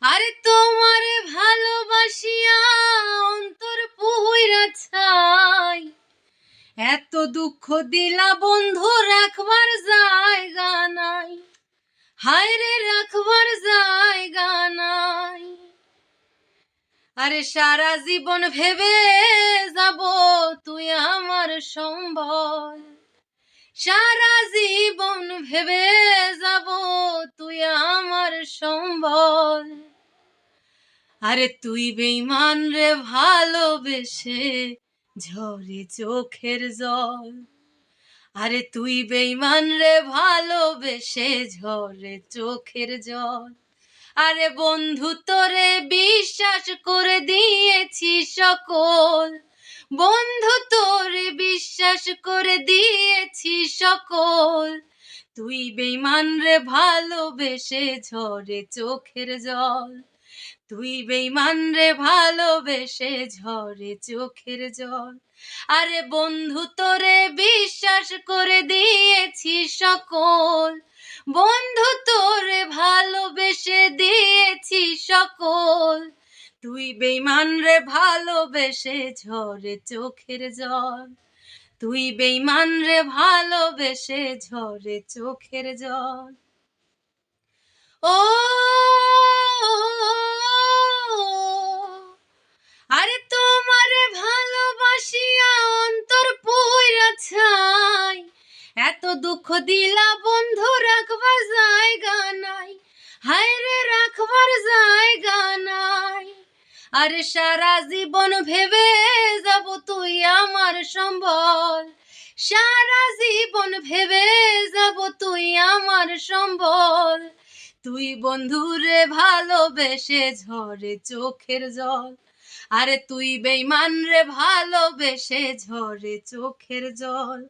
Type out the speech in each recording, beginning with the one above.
আরে তোমার ভালোবাসিয়া অন্তর পুইরা ছাই। এত দুঃখ দিলা বন্ধু, রাখবার জায়গা নাই। হায় রে, রাখবার জায়গা নাই। আরে সারা জীবন ভেবে যাব তুই আমার সম্বল। সারা জীবন ভেবে যাব তুই আমার সম্বল। আরে তুই বেইমান রে, ভালোবেসে ঝরে চোখের জল। আরে তুই বেইমান রে, ভালোবেসে ঝরে চোখের জল। আরে বন্ধু, তোরে বিশ্বাস করে দিয়েছি সকল। বন্ধু তোরে বিশ্বাস করে দিয়েছি সকল। তুই বেইমান রে ভালোবেসে ঝরে চোখের জল। তুই বেইমান রে ভালোবেসে ঝরে চোখের জল। আরে বন্ধু তোরে বিশ্বাস করে দিয়েছি সকল। বন্ধু তোরে ভালোবেসে দিয়েছি সকল। তুই বেইমান রে ভালোবেসে ঝরে চোখের জল। তুই বেইমান রে ভালোবেসে ঝরে চোখের জল। ও, আরে তোমার ভালোবাসিয়া অন্তর পইরা ছাই। এত দুঃখ দিলা আরে সারা জীবন ভেবে যাব তুই আমার সম্বল। সারা জীবন ভেবে যাব তুই আমার সম্বল। তুই বন্ধুরে ভালোবেসে ঝরে চোখের জল। আরে তুই বেইমান রে ভালোবেসে ঝরে চোখের জল।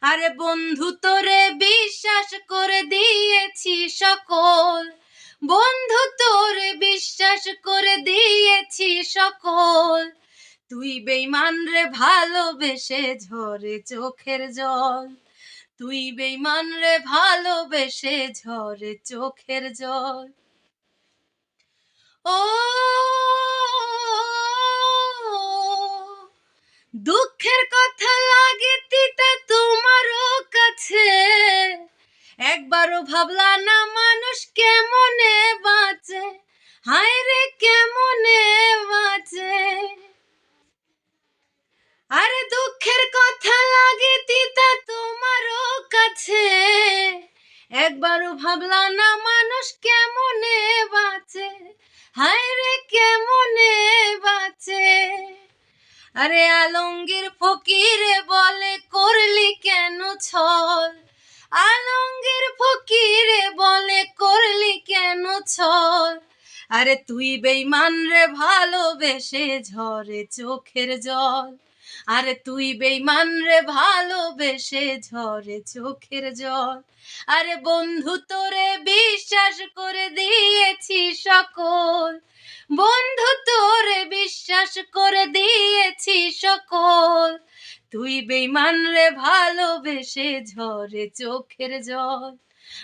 আরে বন্ধু তোরে বিশ্বাস করে দিয়েছি সকল। বন্ধু তোরে বিশ্বাস করে সকল। তুই বেইমান রে ভালোবেসে ঝরে চোখের জল। তুই বেইমান রে ভালোবেসে ঝরে চোখের জল। ও, দুঃখের কথা লাগে তোমারও কাছে। একবারও ভাবলা না একবারও ভাবলা না মানুষ কেমনে বাঁচে? হায় রে, কেমনে বাঁচে? আরে আলঙ্গীর ফকিরে বলে, করলি কেন ছল? আলঙ্গীর ফকিরে বলে, করলি কেন ছল? আরে তুই বেইমান রে, ভালোবেসে ঝরে চোখের জল। আরে তুই বেইমান রে, ভালোবেসে ঝরে চোখের জল। আরে বন্ধু, তোরে বিশ্বাস করে দিয়েছি সকল। বন্ধু, তোরে বিশ্বাস করে দিয়েছি সকল। তুই বেইমান রে, ভালোবেসে ঝরে চোখের জল।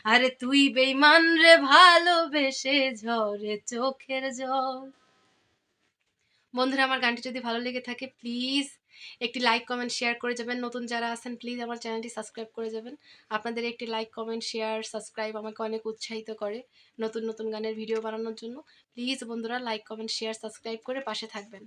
আরে তুই বেইমান রে, ভালোবেসে ঝরে চোখের জল। বন্ধুরা, আমার গানটি যদি ভালো লেগে থাকে প্লিজ একটি লাইক কমেন্ট শেয়ার করে যাবেন। নতুন যারা আছেন প্লিজ আমার চ্যানেলটি সাবস্ক্রাইব করে যাবেন। আপনাদের একটি লাইক কমেন্ট শেয়ার সাবস্ক্রাইব আমাকে অনেক উৎসাহিত করে নতুন নতুন গানের ভিডিও বানানোর জন্য। প্লিজ বন্ধুরা লাইক কমেন্ট শেয়ার সাবস্ক্রাইব করে পাশে থাকবেন।